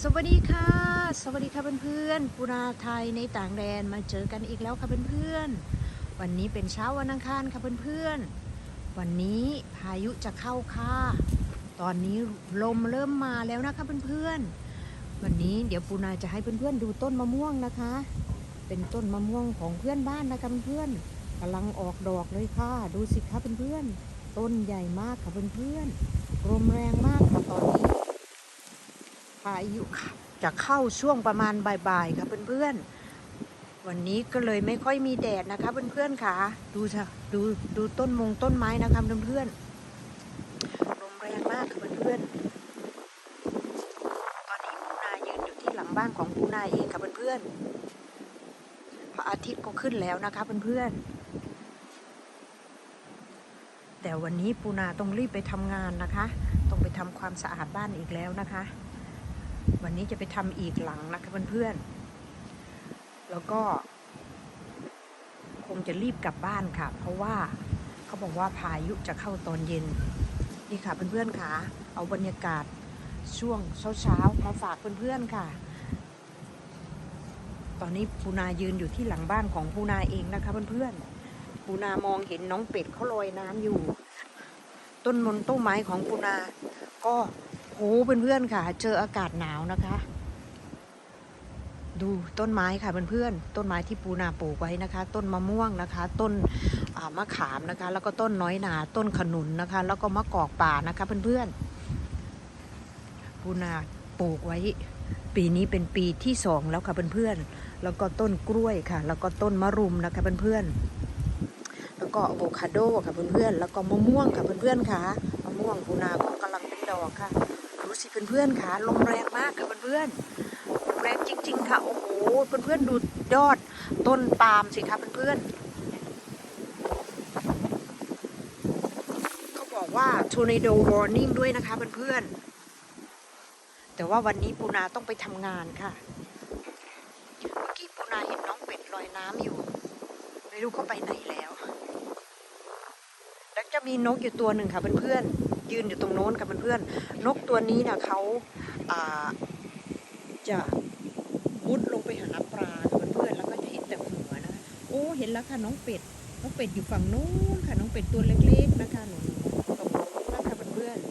สวัสดีค่ะ สวัสดีค่ะเพื่อนๆปุราไทยในต่างแดนมาเจอกันอีกแล้วค่ะเพื่อนๆ วันนี้เป็นเช้าวันอังคารค่ะเพื่อนๆ วันนี้พายุจะเข้าค่ะ ตอนนี้ลมเริ่มมาแล้วนะคะเพื่อนๆ วันนี้เดี๋ยวปูนาจะให้เพื่อนๆดูต้นมะม่วงนะคะ เป็นต้นมะม่วงของเพื่อนบ้านนะคะเพื่อนๆกำลังออกดอกเลยค่ะ ดูสิคะเพื่อนๆ ต้นใหญ่มากค่ะเพื่อนๆลมแรงมากค่ะตอนนี้ พายุจะเข้าช่วงประมาณบ่ายๆค่ะเพื่อนๆ วันนี้ก็เลยไม่ค่อยมีแดดนะคะเพื่อนๆค่ะ ดูเถอะดูดูต้นมงต้นไม้นะคะเพื่อนๆลมแรงมากค่ะเพื่อนๆตอนนี้ปูนายืนอยู่ที่หลังบ้านของปูนาเองค่ะเพื่อนๆพระอาทิตย์ก็ขึ้นแล้วนะคะเพื่อนๆแต่วันนี้ปูนาต้องรีบไปทำงานนะคะ ต้องไปทำความสะอาดบ้านอีกแล้วนะคะ วันนี้จะไปทำอีกหลังนะคะเพื่อนๆ แล้วก็ คงจะรีบกลับบ้านค่ะ เพราะว่าเขาบอกว่าพายุจะเข้าตอนเย็น นี่ค่ะเพื่อนๆค่ะ เอาบรรยากาศช่วงเช้าๆมาฝากเพื่อนๆค่ะ ตอนนี้ปูนายืนอยู่ที่หลังบ้านของปูนาเองนะคะเพื่อนๆ ปูนามองเห็นน้องเป็ดเขาลอยน้ำอยู่ ต้นมนต้นไม้ของปูนา ก็ โหเพื่อนๆค่ะ เจออากาศหนาวนะคะ ดูต้นไม้ค่ะเพื่อนๆต้นไม้ที่ปูนาปลูกไว้นะคะ ต้นมะม่วงนะคะ ต้นมะขามนะคะ แล้วก็ต้นน้อยนา ต้นขนุนนะคะ แล้วก็มะกอกป่านะคะเพื่อนๆปูนาปลูกไว้ ปีนี้เป็นปีที่สองแล้วค่ะเพื่อนๆแล้วก็ต้นกล้วยค่ะ แล้วก็ต้นมะรุมนะคะเพื่อนๆแล้วก็อะโวคาโดค่ะเพื่อนๆ แล้วก็มะม่วงค่ะเพื่อนๆค่ะ มะม่วงปูนาก็กำลังเป็นดอกค่ะ สิเพื่อนๆค่ะลมแรงมากค่ะเพื่อนๆลมแรงจริง ๆ ค่ะ โอ้โหเพื่อนๆดูยอดต้นปาล์มสิคะเพื่อนๆเขาบอกว่า tornado warning ด้วยนะคะเพื่อนๆแต่ว่าวันนี้ปูนาต้องไปทำงานค่ะเมื่อกี้ปูนาเห็นน้องเป็ดลอยน้ำอยู่ ไม่รู้เขาไปไหนแล้ว แล้วจะมีนกอยู่ตัวหนึ่งค่ะเพื่อนๆ ยืนอยู่ตรงโน้นค่ะเพื่อนๆนกตัวนี้นะเขาจะมุดลงไปหาปลาค่ะเพื่อนๆแล้วก็จะเห็นแต่หัวนะโอ้เห็นแล้วค่ะน้องเป็ดน้องเป็ดอยู่ฝั่งโน้นค่ะน้องเป็ดตัวเล็กๆนะคะหนูตรงนู้นนะคะเพื่อนๆ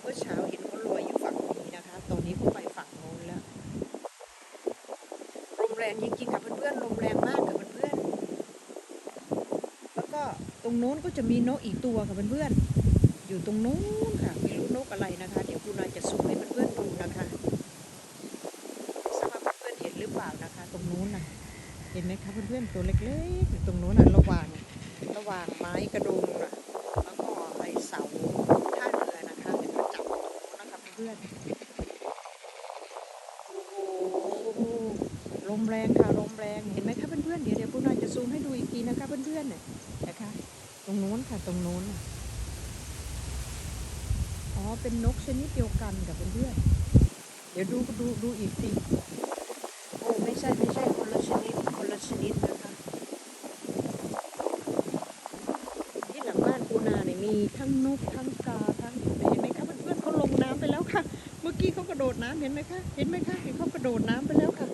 เมื่อเช้าเห็นเขาลอยอยู่ฝั่งนี้นะคะ ตอนนี้เขาไปฝั่งโน้นแล้วลมแรงจริงๆค่ะเพื่อนๆลมแรงมากค่ะเพื่อนๆ แล้วก็ ตรงโน้นก็จะมีนกอีกตัวค่ะเพื่อนๆอยู่ตรงโน้นค่ะไม่รู้นกอะไรนะคะ เดี๋ยวคุณนายจะซูมให้เพื่อนๆดูนะคะทราบเพื่อนๆเห็นหรือเปล่านะคะ ตรงโน้นนะเห็นไหมคะเพื่อนๆตัวเล็กๆอยู่ตรงโน้นนะระหว่างระหว่างไม้กระดงนะแล้วก็ไอเสาท่าเรือนะคะเดี๋ยวเราจับนะคะเพื่อนๆโอ้โหลมแรงค่ะลมแรงเห็นไหมคะเพื่อนๆเดี๋ยวเดี๋ยวคุณนายจะซูมให้ดูอีกทีนะคะเพื่อนๆเนี่ยนะคะ ตรงโน้นค่ะตรงโน้นน่ะอ๋อ เป็นนกชนิดเดียวกันกับเพื่อนๆเดี๋ยวดูดูดูอีกทีโอ้ไม่ใช่ไม่ใช่คนละชนิดคนละชนิดนะคะที่หลังบ้านปูนาเนี่ยมีทั้งนกทั้งกาทั้งเห็นไหมคะเพื่อนๆเขาลงน้ำไปแล้วค่ะ เมื่อกี้เขากระโดดน้ำเห็นไหมคะเห็นไหมคะเห็นเขากระโดดน้ำไปแล้วค่ะ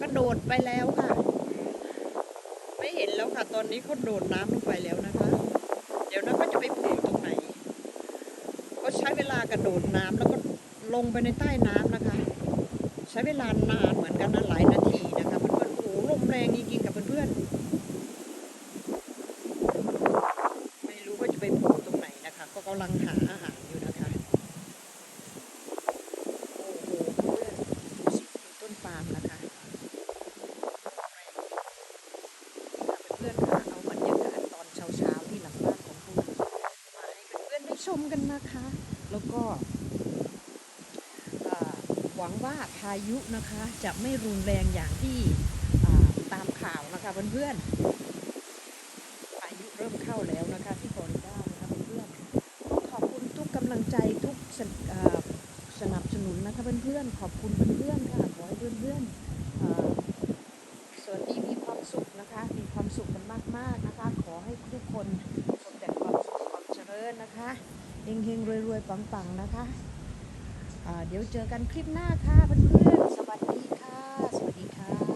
กระโดดไปแล้วค่ะไม่เห็น แล้วค่ะ ตอนนี้เขาโดดน้ำลงไปแล้วนะคะ เดี๋ยวนะก็จะไปโผล่ตรงไหน ก็ใช้เวลากระโดดน้ำแล้วก็ลงไปในใต้น้ำนะคะ ใช้เวลานานเหมือนกันนะหลายนาทีนะคะเพื่อนๆโอ้ลมแรงจริงๆกับเพื่อนๆไม่รู้ว่าจะไปโผล่ตรงไหนนะคะ ก็กำลังหาอาหารอยู่นะคะ โอ้โหเพื่อนดูสิดูต้นปาล์มนะคะ เพื่อนๆค่ะเอาบรรยากาศตอนเช้าๆที่หลังบ้านของคุณมาให้เพื่อนๆได้ ชมกันนะคะ แล้วก็หวังว่าพายุนะคะ จะไม่รุนแรงอย่างที่ตามข่าวนะคะเพื่อนๆพายุเริ่มเข้าแล้วนะคะที่ฟลอริดานะคะเพื่อนๆขอบคุณทุกกำลังใจทุกสสนับสนุนนะคะเพื่อนๆขอบคุณเพื่อนๆค่ะขอให้เพื่อนๆสวัสดีมีความสุขนะคะ มีความสุขกันมากๆนะคะ ขอให้ทุกคน นนะคะเฮงเฮงรวยรวยปังปังนะคะะเดี๋ยวเจอกันคลิปหน้าค่ะเพื่อนๆสวัสดีค่ะ สวัสดีค่ะ